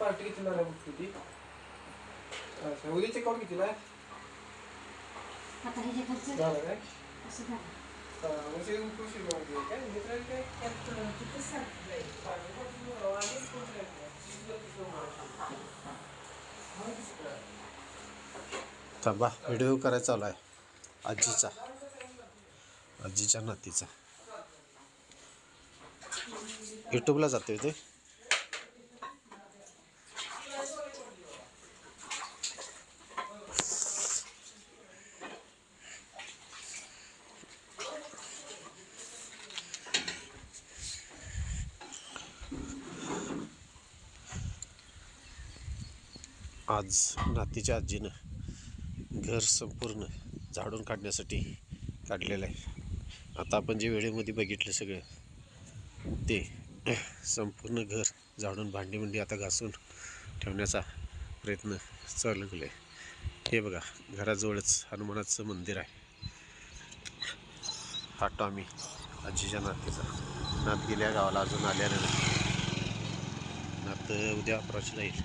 Party कितीला आहे बघ किती अच्छा उद्या चेकआउट कितीला आहे आता हे जे खर्च झालं काय? असं झालं. हा, मग ते उशीर होते काय मित्रांनी काय? तिथं सरकलं जाईल. थांबा व्हिडिओ करायचा चालू आहे. आजीचा. आजीच्या नातीचा. यूट्यूबला जातोय ते? आज नातीच्या आजीनं घर संपूर्ण झाडून काढण्यासाठी काढलेलं आहे. आता आपण जे वेळेमध्ये बघितलं सगळं ते संपूर्ण घर झाडून भांडी भांडी आता घासून ठेवण्याचा प्रयत्न चालू आहे. हे बघा घराजवळच हनुमानाचं मंदिर आहे. हा टॉमी आजीच्या नातीचा. नात गेल्या गावाला अजून आल्या नाही नात उद्या अप्रोचला येईल.